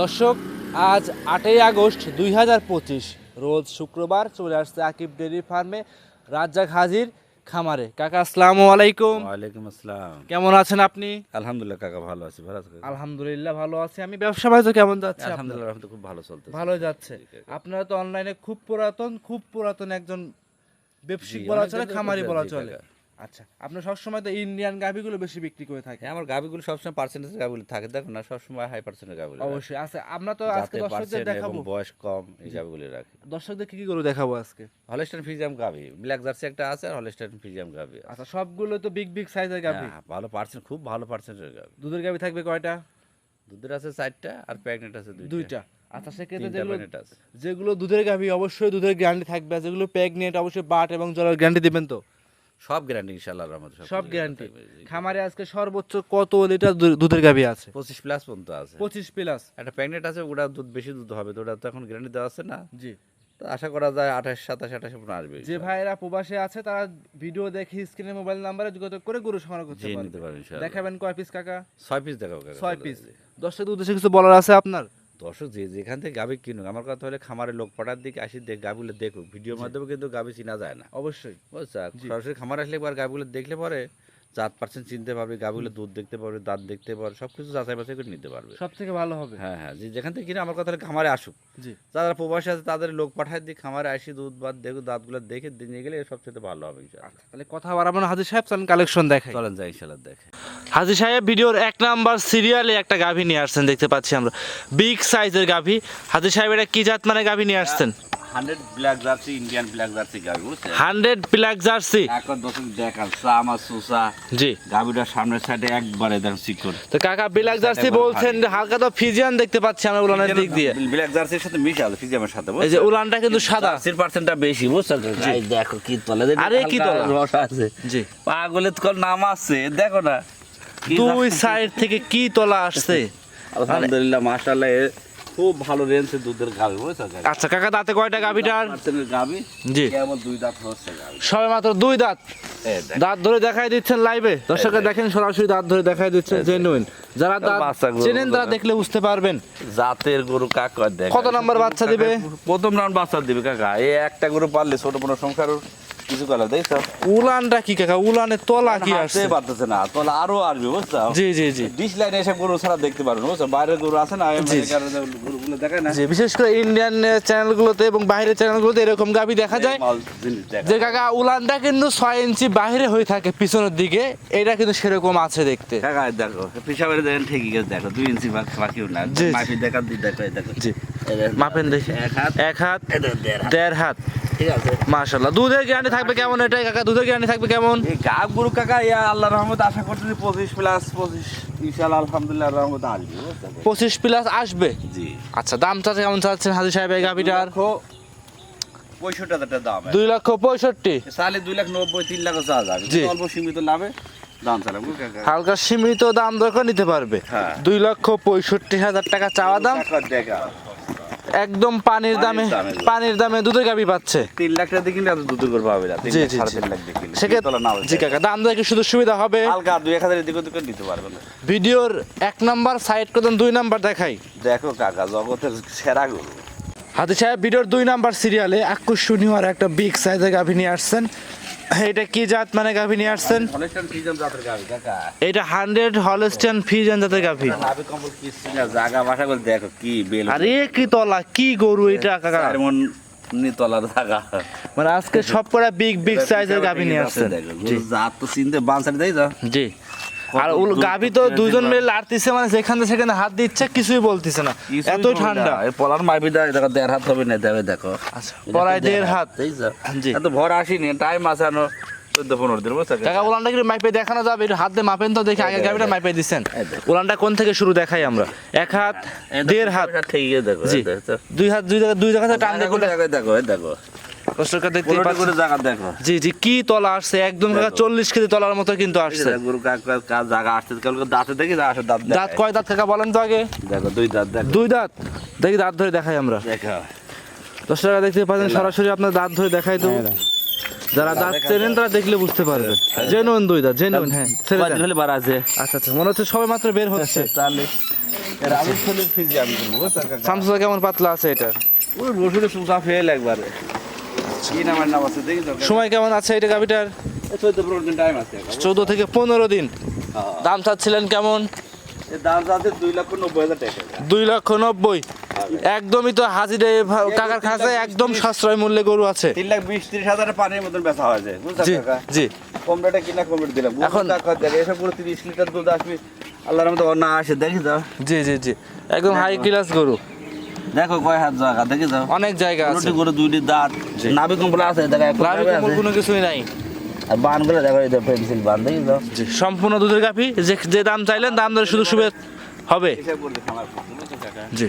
দর্শক আজ আটই আগস্ট দুই হাজার পঁচিশ রোজ শুক্রবার চলে আসছে আকিব ডেরি ফার্মে রাজ্জাক হাজির খামারে। কাকা আসসালামু আলাইকুম। ওয়ালাইকুম আসসালাম। কেমন আছেন আপনি? আলহামদুলিল্লাহ কাকা ভালো আছি। ভালো আছি আলহামদুলিল্লাহ ভালো আছি। আমি ব্যবসা বাণিজ্য কেমন যাচ্ছে? আলহামদুলিল্লাহ রহমতে খুব ভালো চলতেছে। ভালো যাচ্ছে। আপনারা তো অনলাইনে খুব পুরাতন খুব পুরাতন একজন ব্যবসায়িক বলা চলে খামারি বলা চলে। আচ্ছা আপনি সবসময় তো ইন্ডিয়ান গাভিগুলো বেশি বিক্রি করে থাকেন হ্যাঁ আমার গাবিগুলো সবসময় পার্সেন্টেজ গাবিগুলো থাকে। দেখো না সবসময় হাই পার্সেন্টেজ গাবিগুলো অবশ্যই। আচ্ছা আমরা তো আজকে দর্শকদের দেখাবো। বয়স কম এই গাবিগুলো রাখি। দর্শকদের কি কি করে দেখাবো আজকে? হলস্টাইন ফিজিয়াম গাবি ব্ল্যাক জার্সি একটা আছে আর হলস্টাইন ফিজিয়াম গাবি আচ্ছা সবগুলো তো বিগ বিগ সাইজের গাভি। ভালো পার্সেন্ট খুব ভালো পার্সেন্টের গাবি দুধের গাভি থাকবে কয়টা? দুধের আছে চারটা আর প্রেগনেন্ট আছে দুইটা। আচ্ছা সেক্ষেত্রে যেগুলো আছে। যেগুলো দুধের গাভি অবশ্যই দুধের গ্যারান্টি থাকবে। যেগুলো প্রেগনেন্ট অবশ্যই বাট এবং জলের গ্যারান্টি দিবেন তো? সব গ্যারান্টি ইনশাআল্লাহ রহমত সব গ্যারান্টি খামারে আজকে সর্বোচ্চ কত লিটার দুধের গাভি আছে? পঁচিশ প্লাস পর্যন্ত আছে। পঁচিশ প্লাস একটা প্রেগনেন্ট আছে ওটা দুধ বেশি দুধ হবে তো ওটা তো এখন গ্যারান্টি দেওয়া আছে না? জি। তো আশা করা যায় আঠাশ সাতাশ আঠাশ পর্যন্ত আসবে যে ভাইয়েরা প্রবাসে আছে তারা ভিডিও দেখে স্ক্রিনে মোবাইল নাম্বারে যোগাযোগ করে গরু সংগ্রহ করতে পারবেন দেখাবেন কয় পিস কাকা? ছয় পিস দেখাবো কাকা। ছয় পিস দশটার উদ্দেশ্যে কিছু বলার আছে আপনার? দর্শক যে যেখান থেকে গাভি কিনুক আমার কথা হলে খামারের লোক পাঠার দিকে আসি দেখ গাভিগুলো দেখুক। ভিডিওর মাধ্যমে কিন্তু গাভি চিনা যায় না। অবশ্যই। বুঝছা? সরাসরি খামার আসলে একবার গাভিগুলো দেখলে পরে চার পার্সেন্ট চিনতে পারবে গাবিগুলো দুধ দেখতে পারবে দাঁত দেখতে পারবে সব কিছু যাচাই বাছাই করে নিতে পারবে। সব থেকে ভালো হবে। হ্যাঁ হ্যাঁ যে যেখান থেকে কিনে আমার কথা খামারে আসুক। জি। যারা প্রবাসী আছে তাদের লোক পাঠায় দিয়ে খামারে আসি দুধ বাদ দেখুক দাঁতগুলো দেখে নিয়ে গেলে সবচেয়ে ভালো হবে তাহলে কথা বাড়াবো না। হাজির সাহেব চান কালেকশন দেখাই। চলেন যাই ইনশাল্লাহ দেখে হাজির সাহেব ভিডিওর এক নাম্বার সিরিয়ালে একটা গাভী নিয়ে আসছেন দেখতে পাচ্ছি আমরা। বিগ সাইজের গাভী। হাজি সাহেব এটা কি জাত মানে গাভী নিয়ে আসছেন? Hundred black jersey Indian black jersey গাবি বুঝছেন? Hundred black jersey. এখন দেখান সামা সুসা জি। সামনের সাইডে একবারে তো কাকা ব্ল্যাক জার্সি বলছেন হালকা তো ফিজিয়ান দেখতে পাচ্ছি আমরা উলানের দিক দিয়ে। ব্ল্যাক জার্সির সাথে মিশে আছে ফিজিয়ামের সাথে এই যে উলানটা কিন্তু সাদা। জার্সির পার্সেন্টটা বেশি বুঝছ এই দেখো কি তলে আরে কি তলা? রস আছে। জি। পাগলের কল নাম আছে দেখো না। দুই সাইড থেকে কি তোলা আসছে? আলহামদুলিল্লাহ মাশাআল্লাহ খুব ভালো রেঞ্জের দুধের গাবি বুঝছ আচ্ছা কাকা দাঁতে কয়টা গাভীটার গাবি জি। কেমন দুই দাঁত হচ্ছে গাবি। সবে মাত্র দুই দাঁত? দাঁত ধরে দেখাই দিচ্ছেন লাইভে দর্শকরা দেখেন। সরাসরি দাঁত ধরে দেখাই দিচ্ছেন জেনুইন যারা দাঁত চেনেন তারা দেখলে বুঝতে পারবেন। জাতের গরু কাক দেখ কত নাম্বার বাচ্চা দিবে? প্রথম রাউন্ড বাচ্চা দিবে কাকা। এই একটা গরু পারলে ছোট বড় সংসার কিছু করা দেখছ উলানটা কি কাকা? উলানের তলা কি আসছে? পারতেছে না তাহলে আরও আসবে বুঝছ? জি জি জি। ডিশ লাইনে এসে গরু ছাড়া দেখতে পারবেন বুঝছ? বাইরের গরু আছে না যে গরুগুলো দেখায় না? জি বিশেষ করে ইন্ডিয়ান চ্যানেলগুলোতে এবং বাইরের চ্যানেলগুলোতে এরকম গাবি দেখা যায়। যে কাকা উলানটা কিন্তু ছয় ইঞ্চি বাইরে হয়ে থাকে পিছনের দিকে। এটা কিন্তু সেরকম আছে দেখতে। কাকা দেখো দেখেন ঠিকই গেছে দেখো দুই ইঞ্চি বাকিও না। দেখা দেখো দেখো। জি। মাপেন দেখি। এক হাত এক হাত। দেড় হাত। ঠিক আছে। দুধের গ্যারান্টি থাকবে কেমন এটাই কাকা? দুধের গ্যারান্টি থাকবে কেমন? এই গাব গরু কাকা ইয়া আল্লাহ রহমত আশা করতেছি পঁচিশ প্লাস পঁচিশ ইনশাল্লাহ আলহামদুলিল্লাহ রহমত আসবে বুঝছ? পঁচিশ প্লাস আসবে? জি। আচ্ছা দাম চাচ্ছে কেমন চাচ্ছেন হাজি সাহেব এই গাভিটার পঁয়ষট্টি হাজার দাম। দুই লক্ষ পঁয়ষট্টি। সালে দুই লাখ নব্বই তিন লাখ চা যাবে। অল্প সীমিত লাভে হালকা সীমিত দাম দরকার নিতে পারবে। হ্যাঁ। দুই লক্ষ পঁয়ষট্টি হাজার টাকা চাওয়া দাম। একদম পানির দামে পানির দামে। দুধের গাভি পাচ্ছে। তিন লাখ টাকা দিয়ে কিনলে এত দুধ করে পাবে না। জি জি জি। তিন লাখ দিয়ে কিনলে। সেক্ষেত্রে না জি কাকা দাম কি শুধু সুবিধা হবে। হালকা দুই এক হাজার এদিক ওদিক করে নিতে পারবে না ভিডিওর এক নাম্বার সাইড করতেন দুই নাম্বার দেখাই। দেখো কাকা জগতের সেরা গরু। হাতি সাহেব ভিডিওর দুই নাম্বার সিরিয়ালে আকর্ষণীয় আর একটা বিগ সাইজের গাভি নিয়ে আসছেন। এটা কি জাত মানে গাভি নিয়ে আসছেন? এটা হান্ড্রেড হলস্টেন ফিজেন জাতের গাভি। জাগা বাসা করে দেখো কি বেল। আরে কি তলা কি গরু এটা কাকা? এমন মন মানে আজকে সব কটা বিগ বিগ সাইজের গাভি নিয়ে আসছেন। জাত তো চিনতে বান তাই তো? জি। আর গাভি তো দুজন মিলে লাড়তিছে মানে যেখানে সেখানে হাত দিচ্ছে কিছুই বলতিছে না। এতই ঠান্ডা। এই পলার মাইবি দা দেখো দেড় হাত হবে না দেবে দেখো। আচ্ছা পড়ায় দেড় হাত জি। এত ভর আসিনি টাইম বুঝছ টাকা উলানটা কি মাইপে দেখানো যাবে? একটু হাত দিয়ে মাপেন তো দেখি আগে গাভিটা মাইপে দিচ্ছেন উলানটা কোন থেকে শুরু দেখাই আমরা? এক হাত দেড় হাত। ঠিক দেখো দুই হাত দুই জায়গা দুই জায়গা টান দেখো দেখো দেখো। দর্শকরা দেখতে পাচ্ছেন। জায়গা দেখো। জি জি কি তলা আসছে? একদম কাকা চল্লিশ কেজি তলার মতো কিন্তু আসছে। গরু কাক কাক জায়গা আসতে কালকে দাঁতে দেখি আসে দাঁত দাঁত কয় দাঁত কাকা বলেন তো আগে? দেখো দুই দাঁত দেখো। দুই দাঁত? দেখি দাঁত ধরে দেখাই আমরা। দেখো। দর্শকরা দেখতে পাচ্ছেন সরাসরি আপনার দাঁত ধরে দেখাই দেবো যারা দাঁত চেনেন তারা দেখলে বুঝতে পারবে। জেনুইন দুই দাঁত জেনুইন হ্যাঁ ছেড়ে দেন। বার আছে? আচ্ছা আচ্ছা মনে হচ্ছে সবে মাত্র বের হচ্ছে। তাহলে এর আমি ফিজি আমি করব বুঝছ কাকা। সামসুদা কেমন পাতলা আছে এটা? ওই রসুনের সুসা ফেল একবারে। সময় কেমন আছে এটা গাভিটার চোদ্দ থেকে পনেরো দিন। হ্যাঁ। দাম চাচ্ছিলেন কেমন? দুই লক্ষ নব্বই হাজার নব্বই। একদমই তো হাজিরে কাকার খাঁচায় একদম সাশ্রয় মূল্যে গরু আছে। তিন লাখ বিশ ত্রিশ হাজারের পানির মতন বেচা হয় যায় জি জি। কম রেটে কিনা কম রেট দিলাম। এখন এসব পুরো তিরিশ লিটার দুধ আসবে আল্লাহর মতো না আসে দেখি তো। জি জি জি। একদম হাই ক্লাস গরু। দেখো কয় হাত জায়গা দেখি যাও। অনেক জায়গা আছে। করে দুইটি দাঁত নাভি কম্বল আছে দেখো নাভি কোনো কিছুই নাই। আর বানগুলো দেখো এই পেন্সিল বান দেখি যাও। সম্পূর্ণ দুধের কাপি যে যে দাম চাইলেন দাম দরে শুধু সুবিধা হবে। জি।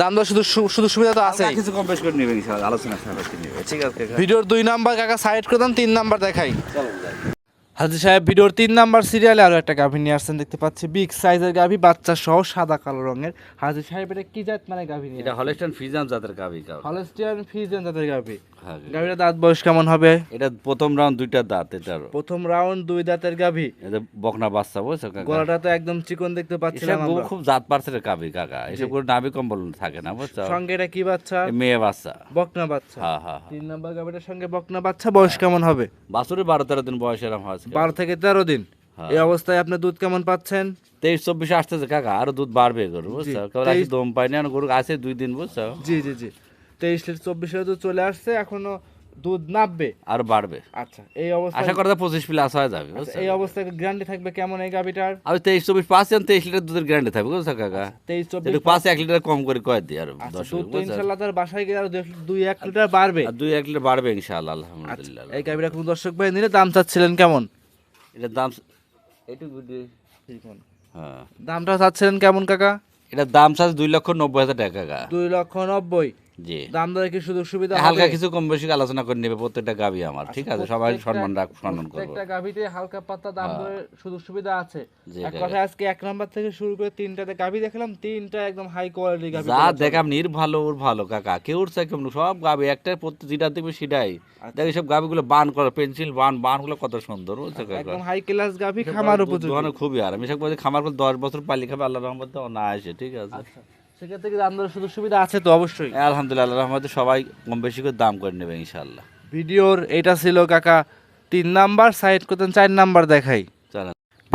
দাম দর শুধু শুধু সুবিধা তো আছে কিছু কম বেশ করে নেবে ইনশাআল্লাহ আলোচনা ঠিক আছে ভিডিওর দুই নাম্বার কাকা সাইড করে দেন তিন নাম্বার দেখাই। চলো হাজি সাহেব ভিডিওর তিন নাম্বার সিরিয়ালে আরও একটা গাভী নিয়ে আসছেন দেখতে পাচ্ছি। বিগ সাইজের গাভী বাচ্চা সহ সাদা কালো রঙের। হাজি সাহেব এটা কি জাত মানে গাভী এটা হলস্টাইন ফিজান জাতের গাবি কাউ হলস্টিয়ান ফিজিয়ান জাতের গাভী। হ্যাঁ দাঁত বয়স কেমন হবে? এটা প্রথম রাউন্ড দুইটা দাঁত এটার প্রথম রাউন্ড দুই দাঁতের গাভী। এটা বকনা বাচ্চা বুঝছ গলাটা তো একদম চিকন দেখতে পাচ্ছিলাম আমরা। খুব জাত পার্সেলের গাবি কাকা। এসব করে নাভি কম্বল থাকে না বুঝছ? সঙ্গে এটা কি বাচ্চা? মেয়ে বাচ্চা। বকনা বাচ্চা। হ্যাঁ হ্যাঁ হ্যাঁ। তিন নাম্বার গাভীটার সঙ্গে বকনা বাচ্চা বয়স কেমন হবে? বাছুরের বারো তেরো দিন বয়স এরম হয়। বারো থেকে তেরো দিন। হ্যাঁ। এই অবস্থায় আপনি দুধ কেমন পাচ্ছেন? তেইশ চব্বিশে আসতেছে কাকা আরও দুধ বাড়বে গরু বুঝছ? দম পাইনি আর গরু আছে দুই দিন বুঝছ? জি জি জি। তেইশ লিটার চব্বিশ দুধ চলে আসছে এখনও দুধ নামবে। আর বাড়বে। আচ্ছা এই অবস্থা আশা করা পঁচিশ প্লাস হয়ে যাবে এই অবস্থায় গ্যারান্টি থাকবে কেমন এই গাভিটার? আমি তেইশ চব্বিশ পাচ্ছেন তেইশ লিটার দুধের গ্যারান্টি থাকবে বুঝছ কাকা? তেইশ চব্বিশ পাঁচ এক লিটার কম করে কয় দিই আর আচ্ছা, দশ ইনশাল্লাহ তার বাসায় গিয়ে আরও দুই এক লিটার বাড়বে। আর দুই এক লিটার বাড়বে ইনশাল্লাহ আচ্ছা আলহামদুলিল্লাহ এই গাভিটা কোন দর্শক ভাই নিলে দাম চাচ্ছিলেন কেমন? এটার দাম এটুকু হ্যাঁ। দামটা চাচ্ছিলেন কেমন কাকা? এটার দাম চাচ্ছে দুই লক্ষ নব্বই হাজার টাকা কাকা। দুই লক্ষ নব্বই। জি। দাম দরে কি সুযোগ সুবিধা হালকা কিছু কম বেশি আলোচনা করে নেবে প্রত্যেকটা গাবি আমার ঠিক আছে? সবাই সম্মান রাখ সম্মান করব। প্রত্যেকটা গাভিতে হালকা পাতলা দাম দরে সুযোগ সুবিধা আছে। এক কাকা। আজকে এক নাম্বার থেকে শুরু করে তিনটাতে গাভি দেখলাম তিনটা একদম হাই কোয়ালিটি গাভি যা দেখাম নির ভালো ওর ভালো কাকা। কেমন? সব গাবি একটা যেটা দেখবে সেটাই। আচ্ছা। দেখ সব গাবিগুলো বান করে পেন্সিল বান বানগুলো কত সুন্দর একদম হাই ক্লাস গাভি খামার উপযোগী। খুবই আর আমি সব খামার করে দশ বছর পালি খাবে আল্লাহ রহমত না আসে ঠিক আছে? আচ্ছা। সেক্ষেত্রে কিন্তু দাম দরে সুযোগ সুবিধা আছে তো? অবশ্যই। আলহামদুলিল্লাহ আল্লাহ রহমতে সবাই কম বেশি করে দাম করে নেবে ইনশাল্লাহ ভিডিওর এটা ছিল কাকা তিন নাম্বার সাইড করতেন চার নাম্বার দেখাই।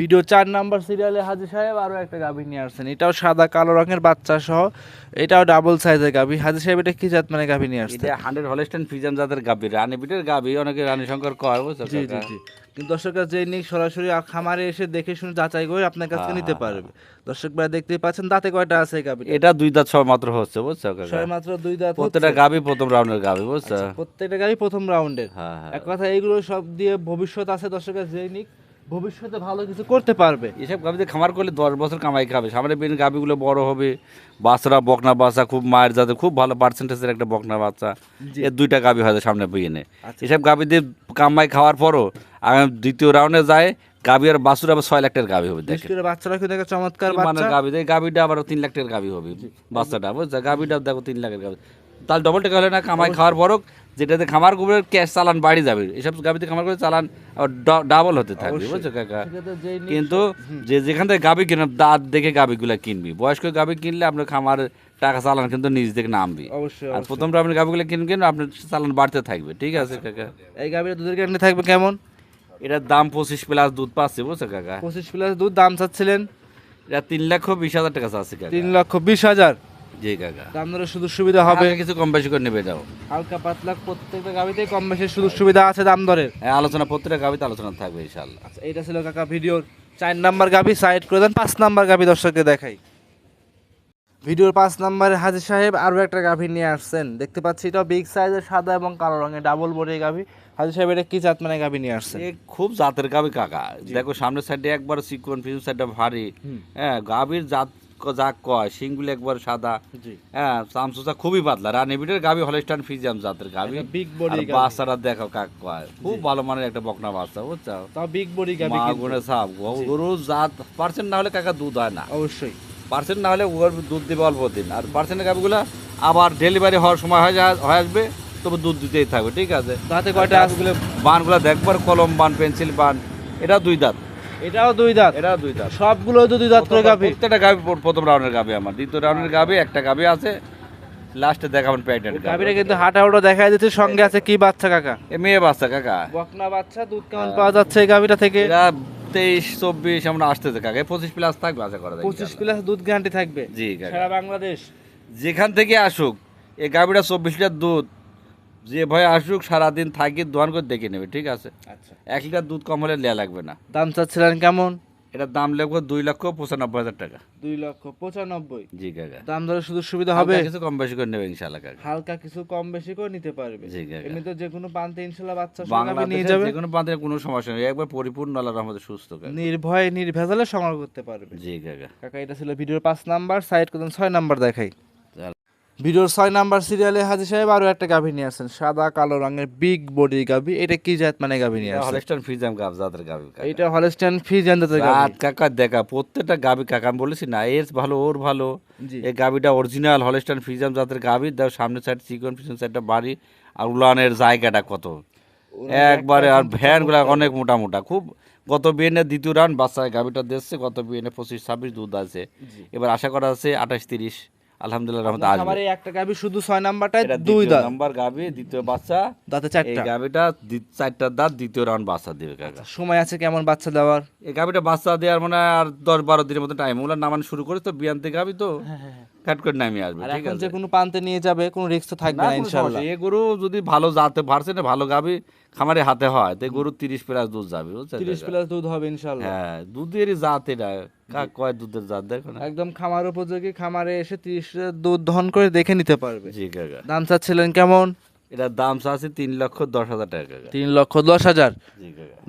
ভিডিও চার নাম্বার সিরিয়ালে হাজি সাহেব আরও একটা গাভী নিয়ে আসছেন। এটাও সাদা কালো রঙের বাচ্চা সহ এটাও ডাবল সাইজের গাভী। হাজি সাহেব এটা কি জাত মানে গাভী নিয়ে আসছেন? এটা হান্ড্রেড হলস্টেন ফিজান জাতের গাবি রানী বিটের গাবি অনেকে রানী শঙ্কর বুঝছ জি জি জি। কিন্তু দর্শকরা যে নিক সরাসরি খামারে এসে দেখে শুনে যাচাই করে আপনার কাছে হ্যাঁ, নিতে পারবে। দর্শক ভাই দেখতেই পাচ্ছেন দাঁতে কয়টা আছে এই গাভী এটা দুই দাঁত ছয় মাত্র হচ্ছে বুঝছ ছয় মাত্র দুই দাঁত প্রত্যেকটা। গাবি প্রথম রাউন্ডের গাবি বুঝছ? আচ্ছা, প্রত্যেকটা গাভী প্রথম রাউন্ডের হ্যাঁ হ্যাঁ। এক কথা এইগুলো সব দিয়ে ভবিষ্যৎ আছে দর্শকের যে নিক। ভবিষ্যতে ভালো কিছু করতে পারবে। এসব গাবিতে খামার করলে দশ বছর কামাই খাবে। সামনে বেন গাবিগুলো বড় হবে বাচ্চারা বকনা বাচ্চা খুব মায়ের যাতে খুব ভালো পার্সেন্টেজের একটা বকনা বাচ্চা এর দুইটা গাবি হয়তো সামনে বিয়েনে আচ্ছা। এসব দিয়ে কামাই খাওয়ার পরও আগামী দ্বিতীয় রাউন্ডে যায় গাবি আর বাছুর আবার ছয় লাখ টাকার গাবি হবে দেখে বাচ্চারা কিন্তু একটা চমৎকার মানে গাবি দেয় গাবিটা আবার তিন লাখ টাকার গাবি হবে বাচ্চাটা। বুঝছে গাবিটা দেখো তিন লাখের গাবি। তাহলে ডবল টাকা হলে না কামাই খাওয়ার পরও যেটাতে খামার করে ক্যাশ চালান বাড়ি যাবে। এসব গাবিতে খামার করে চালান ডাবল হতে থাকবে বুঝছ কাকা? কিন্তু যে যেখান থেকে গাবি কিনে দাঁত দেখে গাবিগুলা কিনবি। বয়স্ক গাবি কিনলে আপনার খামার টাকা চালান কিন্তু নিজ থেকে নামবি। অবশ্যই আর প্রথম আপনি গাবিগুলো কিনবেন আপনার চালান বাড়তে থাকবে। ঠিক আছে কাকা? এই গাভীর দুধের গ্যারান্টি থাকবে কেমন? এটার দাম পঁচিশ প্লাস দুধ পাচ্ছে বুঝছ কাকা? পঁচিশ প্লাস দুধ দাম চাচ্ছিলেন? এটা তিন লক্ষ বিশ হাজার টাকা চাচ্ছে কাকা। তিন লক্ষ বিশ হাজার। জি কাকা। ধরে সুযোগ সুবিধা হবে। কিছু কম বেশি করে নেবে যাও। হালকা পাতলা প্রত্যেকটা গাভিতেই কম বেশি সুযোগ সুবিধা আছে দাম দরের। হ্যাঁ, আলোচনা প্রত্যেকটা গাবিতে আলোচনা থাকবে ইনশাল্লাহ আচ্ছা এইটা ছিল কাকা ভিডিওর চার নাম্বার গাভি। সাইড করে দেন পাঁচ নাম্বার গাভি দর্শককে দেখাই। ভিডিওর পাঁচ নাম্বারে হাজির সাহেব আরও একটা গাভি নিয়ে আসছেন। দেখতে পাচ্ছি এটা বিগ সাইজের সাদা এবং কালো রঙের ডাবল বডি গাভি। হাজির সাহেব এটা কি জাত মানে গাভি নিয়ে আসছেন? খুব জাতের গাবি কাকা। দেখো সামনের সাইডে একবার চিকন পিছন সাইডটা ভারী। হ্যাঁ গাবির জাত যা কয় শিংগুলো একবার সাদা। হ্যাঁ চামচুচা খুবই পাতলা। রানী বিটের গাবি হলস্টান ফিজিয়াম জাতের গাবি। বিগ বডি বাচ্চারা দেখো কাক কয়। খুব ভালো মানের একটা বকনা বাচ্চা বুঝছ? তাও বিগ বডি কিন্তু। গুণে সাপ গরু জাত পার্সেন্ট না হলে কাকা দুধ হয় না। অবশ্যই। পার্সেন্ট না হলে ওর দুধ দেবে অল্প দিন। আর পার্সেন্টের গাভিগুলো আবার ডেলিভারি হওয়ার সময় হয়ে হয়ে আসবে তবে দুধ দিতেই থাকবে ঠিক আছে? দাঁতে কয়টা বানগুলো দেখবার কলম বান পেন্সিল বান এটা দুই দাঁত। এটাও দুই দাঁত। এটা দুই দাঁত। সবগুলো তো দুই দাঁত করে গাভী। প্রত্যেকটা গাভি প্রথম রাউন্ডের গাভি আমার। দ্বিতীয় রাউন্ডের গাভি একটা আছে। লাস্টে দেখাবেন কিন্তু হাঁটা উটো দেখা যাচ্ছে সঙ্গে আছে কি বাচ্চা কাকা? এ মেয়ে বাচ্চা কাকা। বকনা বাচ্চা দুধ কেমন পাওয়া যাচ্ছে এই থেকে? তেইশ চব্বিশ আমরা আসতেছে কাকা। পঁচিশ প্লাস থাকবে আশা করা যায় পঁচিশ প্লাস দুধ গ্যারান্টি থাকবে। জি সারা বাংলাদেশ। যেখান থেকে আসুক এই গাভিটা চব্বিশ লিটার দুধ যে ভয় আসুক সারাদিন থাকি দোয়ান করে দেখে নেবে ঠিক আছে? আচ্ছা। এক লিটার দুধ কম হলে লেয়া লাগবে না। দাম চাচ্ছিলেন কেমন? এটার দাম লাগবে দুই লক্ষ পঁচানব্বই হাজার টাকা। দুই লক্ষ পঁচানব্বই। জি কাকা। দাম দরে শুধু সুবিধা হবে? কিছু কম বেশি করে নেবে ইনশাল্লাহ কাকা। হালকা কিছু কম বেশি করে নিতে পারবে। জি কাকা। এমনি তো যে কোনো পান্তে ইনশাল্লাহ বাচ্চা গাভী নিয়ে যাবে? যে কোনো প্রান্তের কোনো সমস্যা নেই। একবার পরিপূর্ণ আল্লাহর রহমতে সুস্থ কাকা। নির্ভয়ে নির্ভেজালে সংগ্রহ করতে পারবে। জি কাকা। কাকা এটা ছিল ভিডিওর পাঁচ নাম্বার। সাইড করতেন ছয় নাম্বার দেখাই। ভিডিওর ছয় নাম্বার সিরিয়ালে হাজি সাহেব আরও একটা গাভী নিয়ে আসছেন সাদা কালো রঙের বিগ বডি গাভী। এটা কি জাত মানে গাভী নিয়ে আসছেন? হলস্টাইন ফ্রিজাম গাভ জাতের গাভি এটা হলস্টাইন ফিজ জানতে গাভী। রাত কাকা দেখা প্রত্যেকটা গাভি কাকা আমি বলেছি না এর ভালো ওর ভালো। এই গাভিটা অরিজিনাল হলস্টাইন ফ্রিজাম জাতের গাভি। দাও সামনে সাইড চিকন পিছন সাইডটা বাড়ি। আর উলানের জায়গাটা কত? একবারে আর ভ্যানগুলো অনেক মোটা মোটা। খুব গত বিএনে দ্বিতীয় রান বাচ্চা গাভিটা দিচ্ছে গত বিএনে পঁচিশ ছাব্বিশ দুধ আছে। এবার আশা করা আছে আঠাশ তিরিশ। আলহামদুলিল্লাহ রহমতে আসবে খাবারে একটা গাবি শুধু নাম্বারটায় দুই দুই দাঁত। নাম্বার গাভি দ্বিতীয় বাচ্চা। দাঁতে এই চারটা দাঁত দ্বিতীয় রাউন্ড বাচ্চা দিবে কাকা। সময় আছে কেমন বাচ্চা দেওয়ার? এই গাভিটা বাচ্চা দেওয়ার মানে আর দশ বারো দিনের মতো টাইম ওগুলো নামানো শুরু করে তো বিয়ান্তে গাভি তো। কাট করে নামিয়ে আসবে ঠিক আছে? যে কোনো পান্তে নিয়ে যাবে কোনো রিস্ক তো থাকবে না, না কোনো ইনশাল্লাহ। সমস্যা নেই। এ গরু যদি ভালো জাতে ভারছে না ভালো খামারে হাতে হয় তো গরু তিরিশ প্লাস দুধ যাবে বুঝছেন? তিরিশ কাকা? প্লাস দুধ হবে ইনশাল্লাহ। হ্যাঁ দুধেরই জাত এটা। কাক কয় দুধের জাত দেখো না। একদম খামার উপযোগী খামারে এসে তিরিশ দুধ দহন করে দেখে নিতে পারবে। জি কাকা। দাম চাচ্ছিলেন কেমন? এটার দাম আছে তিন লক্ষ দশ হাজার টাকা তিন লক্ষ দশ হাজার।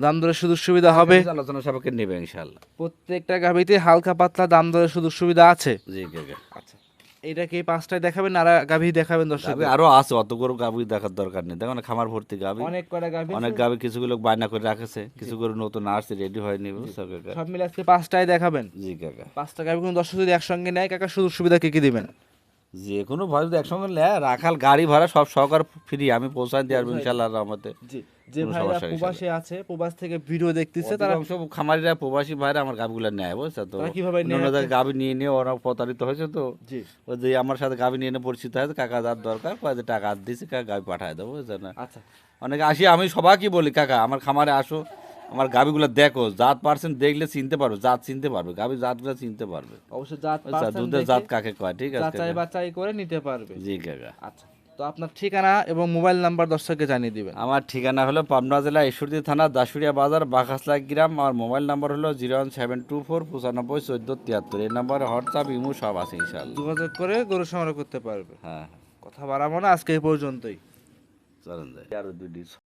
দাম দরে সুযোগ সুবিধা হবে? আলোচনা সাপেক্ষে নেবে ইনশাল্লাহ। প্রত্যেকটা গাভিতে হালকা পাতলা দাম দরে সুযোগ সুবিধা আছে? জি আচ্ছা। এটা কি পাঁচটায় দেখাবেন আর গাভী দেখাবেন দর্শক আরও আছে অত গরু গাভী দেখার দরকার নেই। দেখো খামার ভর্তি গাভী। অনেক কটা গাভী অনেক গাভী কিছু গুলো বায়না করে রাখেছে কিছু গরু নতুন আসছে রেডি হয়নি সব মিলে আজকে পাঁচটায় দেখাবেন। জি কাকা। পাঁচটা গাভী কোনো দর্শক যদি একসঙ্গে নেয় কাকা সুযোগ সুবিধা কি কি দিবেন? যে কোনো ভাই যদি একসঙ্গে নেয় রাখাল গাড়ি ভাড়া সব সহকার ফ্রি আমি পৌঁছায় দিয়ে আসব ইনশাল্লাহ রহমতে। যে ভাইরা প্রবাসে আছে প্রবাস থেকে ভিডিও দেখতেছে তারা অধিকাংশ খামারিরা প্রবাসী ভাইরা আমার গাভিগুলো নেয় বুঝছ তো? কীভাবে জায়গায় নিয়ে নিয়ে ওরা প্রতারিত হয়েছে তো। জি। ওই যে আমার সাথে গাভি নিয়ে নিয়ে পরিচিত হয়েছে কাকা যার দরকার কয় যে টাকা দিছি কাকা গাভি পাঠায় দেবো বুঝছ না? আচ্ছা। অনেকে আসি আমি সবাইকে বলি কাকা আমার খামারে আসো আমার গাভিগুলো দেখো জাত পার্সেন্ট দেখলে চিনতে পারবে জাত চিনতে পারবে গাভি জাতগুলো চিনতে পারবে। অবশ্যই জাত দুধের জাত কাকে কয় ঠিক আছে যাচাই? বাছাই করে নিতে পারবে। জি কাকা। আচ্ছা তো আপনার ঠিকানা এবং মোবাইল নাম্বার দর্শককে জানিয়ে দিবেন। আমার ঠিকানা হলো পাবনা জেলা ঈশ্বরদী থানা দাসুরিয়া বাজার বাঘাসলা গ্রাম। আমার মোবাইল নাম্বার হলো zero one seven two four পঁচানব্বই চোদ্দ তিয়াত্তর। এই নাম্বারে হোয়াটসঅ্যাপ ইমো সব আছে ইনশাল্লাহ যোগাযোগ করে গরু সংগ্রহ করতে পারবে। হ্যাঁ কথা বাড়াবো না আজকে এই পর্যন্তই। চলেন যাই। আরও দুটি